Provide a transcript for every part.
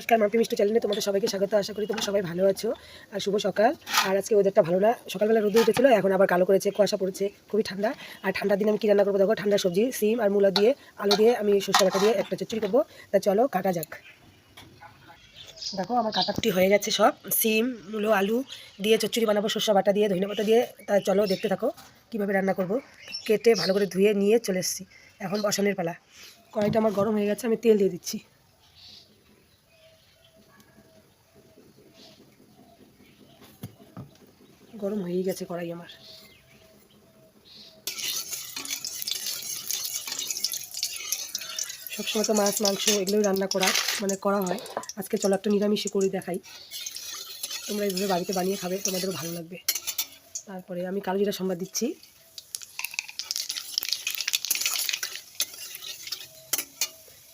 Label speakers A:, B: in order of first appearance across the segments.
A: নমস্কার, মাম্পি মিষ্টি চ্যানেলে তোমাদের সবাইকে স্বাগত। আশা করি তোমরা সবাই ভালো আছো। আর শুভ সকাল। আর আজকে ওদেরটা ভালো না। সকালবেলা রোদে উঠেছিল, এখন আবার কালো করেছে, কুয়াশা পড়েছে, খুবই ঠান্ডা। আর ঠান্ডার দিনে আমি কী রান্না করব দেখো? ঠান্ডা সবজি, সিম আর মূলা দিয়ে, আলু দিয়ে, আমি সর্ষে বাটা দিয়ে একটা চচ্চড়ি করব। তা চলো, কাটা যাক। দেখো, আমার কাটাকুটি হয়ে গেছে সব। সিম, মূলো, আলু দিয়ে চচ্চড়ি বানাবো, সর্ষে বাটা দিয়ে ধনে দিয়ে। তা চলো, দেখতে থাকো, কীভাবে রান্না করব। কেটে ভালো করে ধুয়ে নিয়ে চলে এসেছি। এখন বসানোর পালা। কড়াইটা আমার গরম হয়ে গেছে, আমি তেল দিয়ে দিচ্ছি। গরম হয়েই গেছে কড়াই আমার। সবসময় তো মাছ, মাংস এগুলোই রান্না করা মানে করা হয়। আজকে চলো একটা নিরামিষে করে দেখাই। তোমরা এইভাবে বাড়িতে বানিয়ে খাবে, তোমাদেরও ভালো লাগবে। তারপরে আমি কালো জিরা সম্বাদ দিচ্ছি।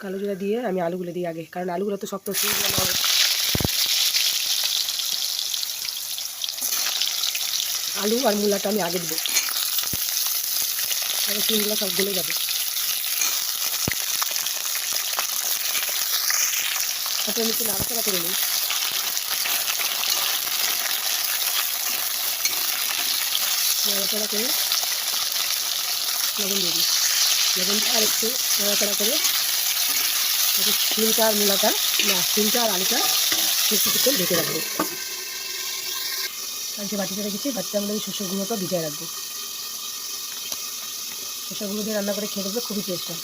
A: কালো জিরা দিয়ে আমি আলুগুলো দিই আগে, কারণ আলুগুলো তো শক্ত সেই জন্য আলু আর মূলাটা আমি আগে দেবো। তাহলে সিমগুলো সব গলে যাবে। তারপরে আমি একটু নাড়াচাড়া করে নিই। নাড়াচাড়া করে লবণ দিয়ে দিই। লবণ আর একটু নাড়াচাড়া করে সিমটা আর মূলাটা, না সিমটা আর আলুটা একটু কিছুক্ষণ ঢেকে রাখব। আর যে বাটিতে রেখেছি বাটিতে আমরা এই শস্যের গুঁড়োটা ভিজিয়ে রাখব। শস্যের গুঁড়ো দিয়ে রান্না করে খেয়ে দেখবে খুবই টেস্ট হয়।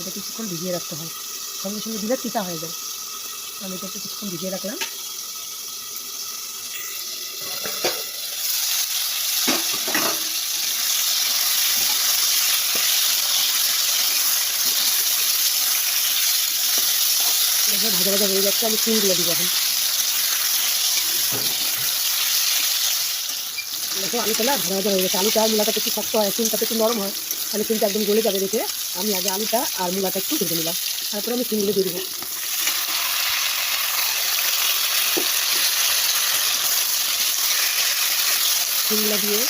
A: এটা কিছুক্ষণ ভিজিয়ে রাখতে হয়। সঙ্গে সঙ্গে দিলে তিতা হয়ে যায়। আমি এটা একটু কিছুক্ষণ ভিজিয়ে রাখলাম দেখো ভাজা ভাজা হয়ে যাচ্ছে, আমি চিংড়িগুলো দিব এখন। দেখো, আলুটা না ভাজা ভাজা হয়ে গেছে। আলুটা, মূলাটা একটু শক্ত হয় চিনটা একটু নরম হয়, তাহলে চিনটা একদম গলে যাবে দেখে। আমি আগে আলুটা আর মূলাটা একটু ভেজে নিলাম। তারপরে আমি চিংড়িগুলো দিয়ে দেবো। চিংড়িগুলো দিয়ে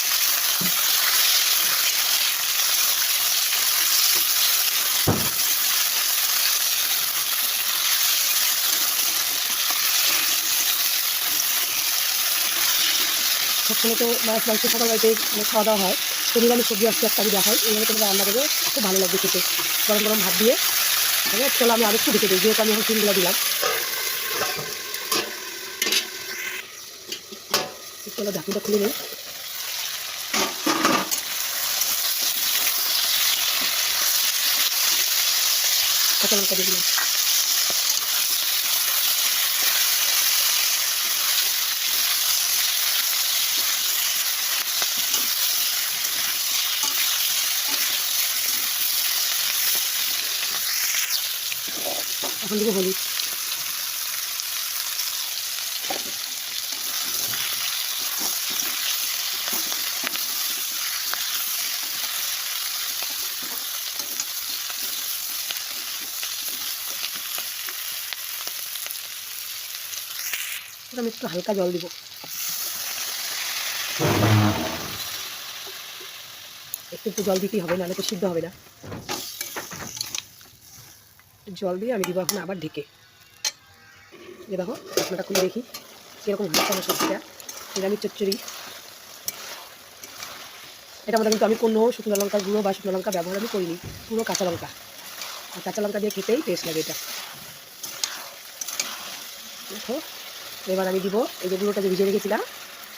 A: সবসময় তো মাছ, মাংস সকাল বাড়িতে মানে খাওয়া দাওয়া হয়। তো নিরামিষ সবজি আজকে একটা দেওয়া হয় এইভাবে তোমরা রান্না করবে। খুব ভালো লাগবে খেতে। গরম গরম ভাত দিয়ে। তবে চলো আমি আরেকটু ঢেকে দিই, যেহেতু আমি এখন চিনগুলো দিলাম। চলো ঢাকুনটা খুলে নিই কাঁচা লঙ্কা দিয়ে দিলাম। এখন দেবো হলুদ। আমি একটু হালকা জল দিব। একটু একটু জল দিতেই হবে, নাহলে তো সিদ্ধ হবে না। জল দিয়ে আমি দিব এখন আবার ঢেকে। যে দেখো, ঢাকনাটা খুলে দেখি, কীরকম হচ্ছে আমার সবজিটা। নিরামিষ চচ্চড়ি। এটা মধ্যে কিন্তু আমি কোনো শুকনো লঙ্কা গুঁড়ো বা শুকনো লঙ্কা ব্যবহার আমি করিনি, পুরো কাঁচা লঙ্কা। আর কাঁচা লঙ্কা দিয়ে খেতেই টেস্ট লাগে এটা। দেখো, এবার আমি দিব এই যে গুঁড়োটা যে ভিজে রেখেছিলাম,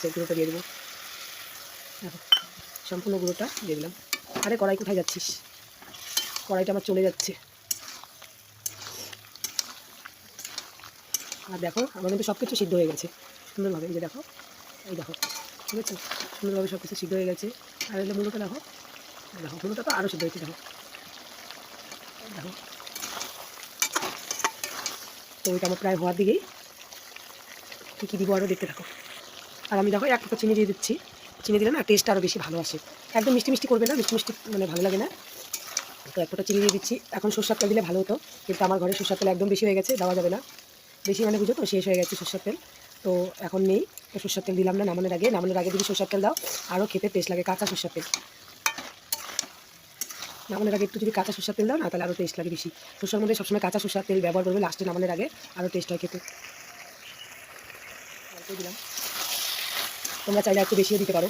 A: সেই গুঁড়োটা দিয়ে দেবো। দেখো, সম্পূর্ণ গুঁড়োটা দিয়ে দিলাম। আরে কড়াই কোথায় যাচ্ছিস? কড়াইটা আমার চলে যাচ্ছে। আর দেখো, আমার কিন্তু সব কিছু সিদ্ধ হয়ে গেছে। সুন্দরভাবে, এই যে দেখো, এই দেখো, ঠিক আছে? সুন্দরভাবে সব কিছু সিদ্ধ হয়ে গেছে। আর এলে মূলটা দেখো দেখো, মূলটা তো আরও সিদ্ধ হয়েছে, দেখো। দেখো। তো ওইটা আমার প্রায় হওয়ার দিকেই। কী কী দিব আরও দেখতে থাকো। আর আমি দেখো এক টুকরো চিনি দিয়ে দিচ্ছি। চিনি দিলে না টেস্ট আরও বেশি ভালো আসে। একদম মিষ্টি মিষ্টি করবে না, মিষ্টি মিষ্টি মানে ভালো লাগে না। তো এক ফোঁটা চিনি দিয়ে দিচ্ছি। এখন সরষার তেল দিলে ভালো হতো, কিন্তু আমার ঘরে সরষার তেল একদম বেশি হয়ে গেছে, দেওয়া যাবে না। বেশি মানে বুঝো তো, শেষ হয়ে গেছে সরষের তেল। তো এখন নেই, তো সরষের তেল দিলাম না, নামানোর আগে। নামানোর আগে যদি সরষের তেল দাও আরও খেতে টেস্ট লাগে কাঁচা সরষের তেল। নামানোর আগে একটু যদি কাঁচা সরষার তেল দাও না, তাহলে আরও টেস্ট লাগে বেশি। সরষার মধ্যে সবসময় কাঁচা সরষার তেল ব্যবহার করবে লাস্টে নামানোর আগে আরও টেস্ট হয় খেতে। দিলাম। তোমরা চাইলে একটু বেশিও দিতে পারো।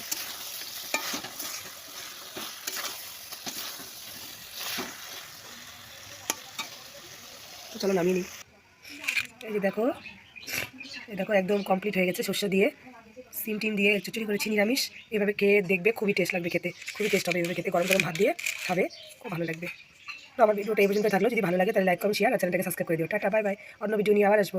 A: তো চলো, নামিয়ে নিই। এই যে দেখো, এই দেখো, একদম কমপ্লিট হয়ে গেছে শস্য দিয়ে। সিম টিম দিয়ে চুচুরি করেছি, নিরামিষ। এভাবে খেয়ে দেখবে, খুবই টেস্ট লাগবে খেতে। খুবই টেস্ট হবে এভাবে খেতে। গরম গরম ভাত দিয়ে খাবে, খুব ভালো লাগবে। তো আমার ভিডিওটা এই পর্যন্ত থাকল। যদি ভালো লাগে তাহলে লাইক করো শেয়ার আর চ্যানেলটাকে সাবস্ক্রাইব করে দিও। টাটা বাই বাই অন্য ভিডিও নিয়ে আবার আসব।